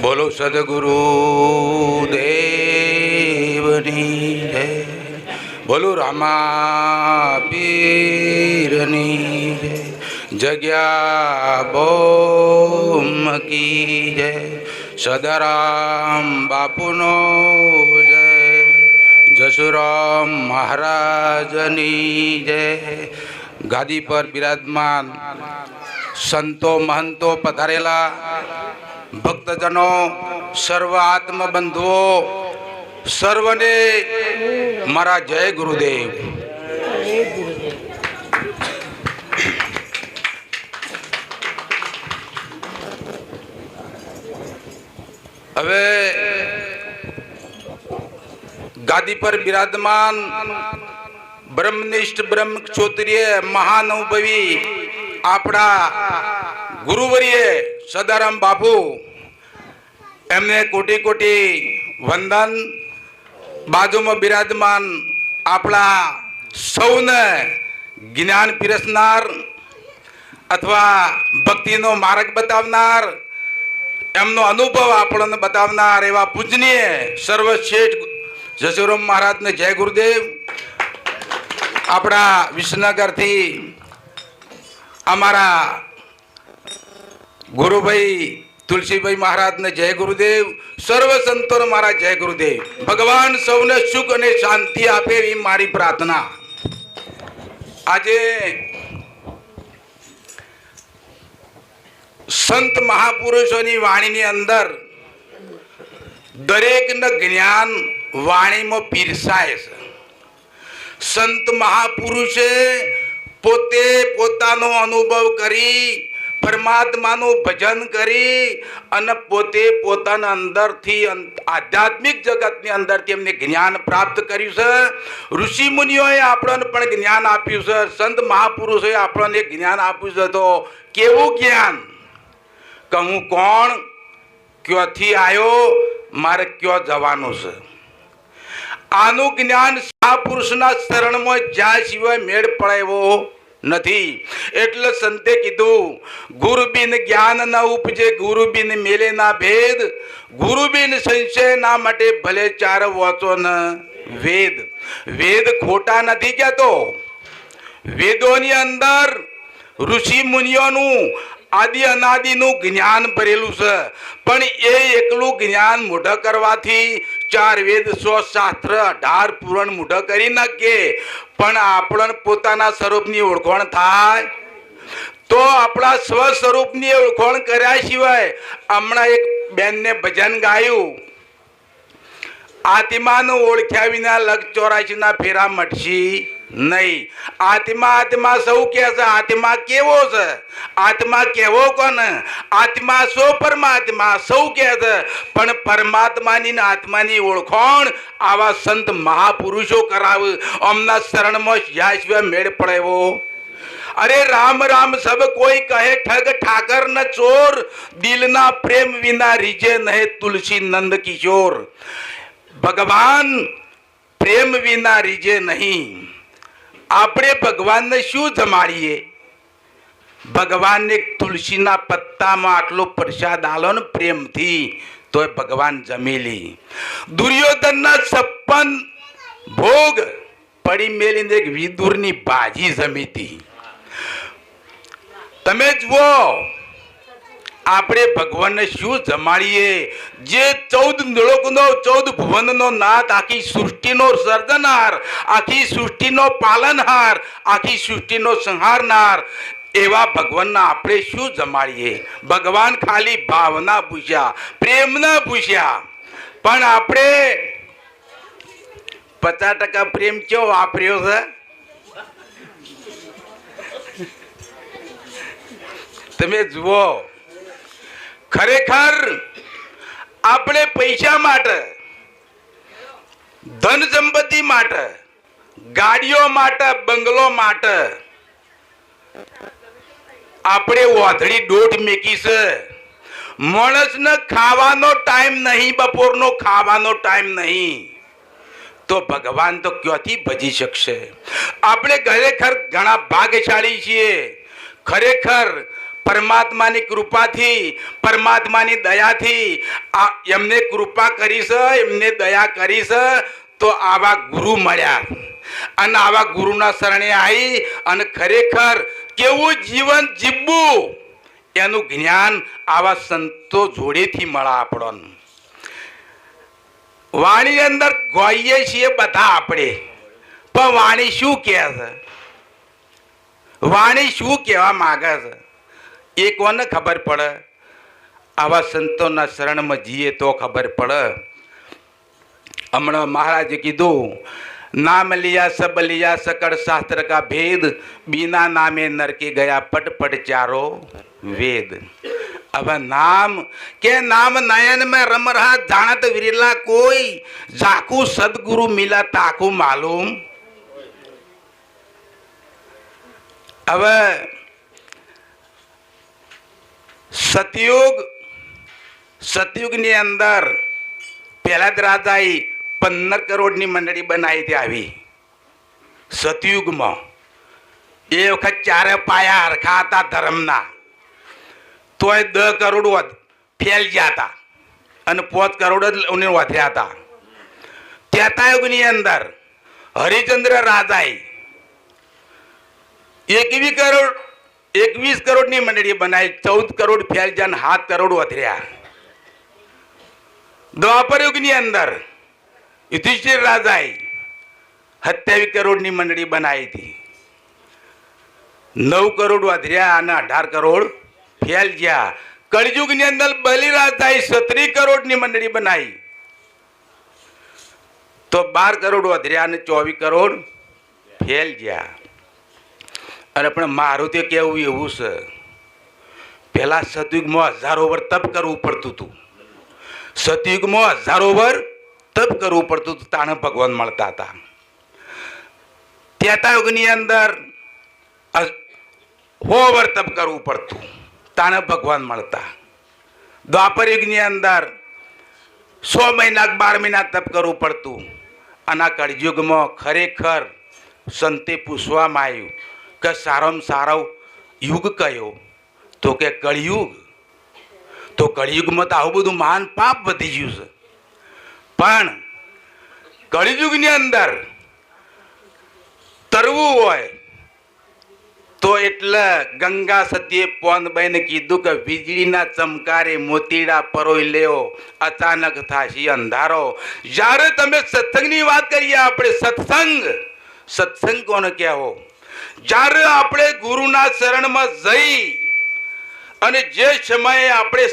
બોલો સદગુરુ દેવની જય. બોલો રામા પીરની જય. જગ્યા બોમ કી જય. સદારામ બાપુનો જય. જસુરામ મહારાજની જય. ગાદી પર બિરાજમાન સંતો મહંતો પધારેલા ભક્તજનો, સર્વ આત્મબંધુઓ, સર્વને મારા જય ગુરુદેવ. હવે ગાદી પર બિરાજમાન બ્રહ્મનિષ્ઠ બ્રહ્મ ક્ષોત્રિય મહાનુભવી આપણા ગુરુવરીએ સદારામ બાપુ, એમને કોટી કોટી વંદન. બાજુમાં બિરાજમાન આપણા સૌને જ્ઞાન પીરસનાર અથવા ભક્તિનો માર્ગ બતાવનાર, એમનો અનુભવ આપણને બતાવનાર એવા પૂજનીય સર્વશ્રેષ્ઠ જસુરામ મહારાજને જય ગુરુદેવ. આપણા વિસનગરથી અમારા ગુરુભાઈ તુલસીભાઈ મહારાજને જય ગુરુદેવ, સર્વ સંતોને મારા જય ગુરુદેવ. ભગવાન સૌને સુખ અને શાંતિ આપે એવી મારી પ્રાર્થના. આજે સંત મહાપુરુષોની વાણીની અંદર દરેકને જ્ઞાન વાણીમાં પીરસાય છે. સંત મહાપુરુષે પોતે પોતાનો અનુભવ કરી પરમાત્માનું ભજન કરી અને પોતે પોતાના અંદરથી આધ્યાત્મિક જગતની અંદરથી એમને જ્ઞાન પ્રાપ્ત કર્યું છે. ઋષિ મુનિઓએ આપણને પણ જ્ઞાન આપ્યું છે. સંત મહાપુરુષોએ આપણને જ્ઞાન આપ્યું છે. તો કેવું જ્ઞાન? કે હું કોણ? ક્યોથી આવ્યો મારે ક્યો જવાનું છે? આનું જ્ઞાન મહાપુરુષના શરણમાં જ્યાં સિવાય મેળ પડે એવો નથી. એટલે સંતે કીધું ગુરુ બિન જ્ઞાન ન ઉપજે ગુરુ બિન મેલે ના ભેદ. ગુરુ બિન સંશય ના માટે ભલે ચાર વાંચો ન વેદ. વેદ ખોટા નથી કહેતો. વેદોની અંદર ઋષિ મુનિઓનું આદિ અનાદિનું જ્ઞાન ભરેલું છે. પણ એ એકલું જ્ઞાન મોઢ કરવાથી ચાર વેદ સો શાસ્ત્ર, અઢાર પૂરણ મૂઢ કરી નાખીએ. પણ આપણને પોતાના સ્વરૂપની ઓળખાણ થાય. તો આપણા સ્વ સ્વરૂપની ઓળખાણ કર્યા સિવાય હમણાં એક બેનને ભજન ગાયું. આત્માનું ઓળખ્યા વિના લગ ચોરાશીના ફેરા મટશી. નહીં. આત્મા આત્મા સૌ કે છે, આત્મા કેવો છે? આત્મા કેવો કોને આત્મા સો પરમાત્મા સૌ કે છે. પણ પરમાત્માની ને આત્માની ઓળખાણ આવા સંત મહાપુરુષો કરાવ. અમના શરણમાં જ્યાં સિવાય મેળ પડેવો અરે રામ રામ સબ કોઈ કહે, ઠગ ઠાકર ન ચોર. દિલના પ્રેમ વિના રીજે નહે તુલસી નંદ કિશોર. ભગવાન પ્રેમ વિના રીજે નહીં. આપણે ભગવાનને શું જમાડીએ? ભગવાનને તુલસીના પત્તામાં આટલો પ્રસાદ આલો ને પ્રેમથી, તોય ભગવાન જમેલી દુર્યોધનના છપ્પન ભોગ પડી મેલીને એક વિદુરની ભાજી જમીતી તમે જુઓ આપણે ભગવાનને શું જમાડીએ? જે ચૌદ લોકનો ચૌદ ભુવનનો નાથ, આખી સૃષ્ટિનો સર્જનહાર આખી સૃષ્ટિનો પાલનહાર, આખી સૃષ્ટિનો સંહારનાર, એવા ભગવાનના આપણે શું જમાડીએ? ભગવાન ખાલી ભાવના પૂછ્યા પ્રેમના પૂછ્યા. પણ આપણે પચાસ ટકા પ્રેમ કેવો વાપર્યો છે? તમે જુઓ ખરેખર આપણે પૈસા માટે, ધન સંપત્તિ માટે, ગાડીઓ માટે, બંગલો માટે આપણે વાધળી દોઢ મેકી છે. માણસને ખાવાનો ટાઈમ નહીં, બપોરનો ખાવાનો ટાઈમ નહીં. તો ભગવાન તો ક્યાંથી ભજી શકશે? આપણે ખરેખર ઘણા ભાગશાળી છીએ. ખરેખર પરમાત્માની કૃપાથી, પરમાત્માની દયાથી આ એમને કૃપા કરી છે એમને દયા કરી છે તો આવા ગુરુ મળ્યા. અને આવા ગુરુના શરણે આવી અને ખરેખર કેવું જીવન જીવવું એનું જ્ઞાન આવા સંતો જોડેથી મળા આપણને. વાણી અંદર ગોઈએ છીએ બધા આપણે. પણ વાણી શું કહે છે? વાણી શું કહેવા માગે છે? એ કોને ખબર પડે. આવા સંતોના શરણમાં જઈએ તો ખબર પડે. હમણાં મહારાજે કીધું, નામ લિયા, સબ લિયા, સકળ શાસ્ત્ર કા ભેદ, બીના નામે નરકી ગયા પટ પટ ચારો વેદ. હવે નામ, કે નામ નયન મેં રમરહા જાણત વિરેલા કોઈ જાકુ સદગુરુ મિલા તાકુ માલુમ? હવે સતયુગ, સતયુગની અંદર પહેલા જ રાજાએ પંદર કરોડની મંડળી બનાવી હતી આવી. સતયુગમાં. એ વખત ચારે પાયા હરખા હતા ધર્મના. તોય દસ કરોડ વધ ફેલ ગયા હતા. અને પાંચ કરોડ જ ઉને વધ્યા હતા. ત્રેતાયુગની અંદર હરિચંદ્ર રાજાએ એકવી કરોડ એકવીસ કરોડની મંડળી બનાવી, ચૌદ કરોડ ગયા સાત કરોડ વધર્યા. દ્વાપર યુગની અંદર યુધિષ્ઠિર રાજાએ સત્યાવીસ કરોડની મંડળી બનાવી હતી. નવ કરોડ વધર્યા અને અઢાર કરોડ ફેલ ગયા કળયુગની અંદર બલિરાજાએ સત્રી કરોડની મંડળી બનાવી. તો બાર કરોડ વધર્યા અને ચોવીસ કરોડ ફેલ ગયા અને પણ મારું તે કહેવું એવું છે? પહેલાં સતયુગમાં હજારો વર તપ કરવું પડતું હતું. સતયુગમાં હજારો વર તપ કરવું પડતું હતું, તાણે ભગવાન મળતા હતા. ત્રેતા યુગની અંદર હો વર તપ કરવું પડતું, તાણે ભગવાન મળતા. દ્વાપર યુગની અંદર સો મહિના બાર મહિના તપ કરવું પડતું. અને આ કળયુગમાં ખરેખર સંતે પૂછવામાં આવ્યું કે સારામાં સારો યુગ કયો? તો કે કળિયુગ. તો કળિયુગમાં તો આવું બધું મહાન પાપ વધી ગયું છે. પણ કળિયુગની અંદર તરવું હોય તો એટલે ગંગા સતીએ પોનબાઈને કીધું કે વીજળીના ચમકારે મોતીડા પરોઈ લેવો અચાનક થાશી અંધારો. જ્યારે તમે સત્સંગની વાત કરીએ, આપણે સત્સંગ. સત્સંગ કોને કહેવો? જ્યારે આપણે ગુરુના શરણમાં જઈ અને જે સમયે આપણે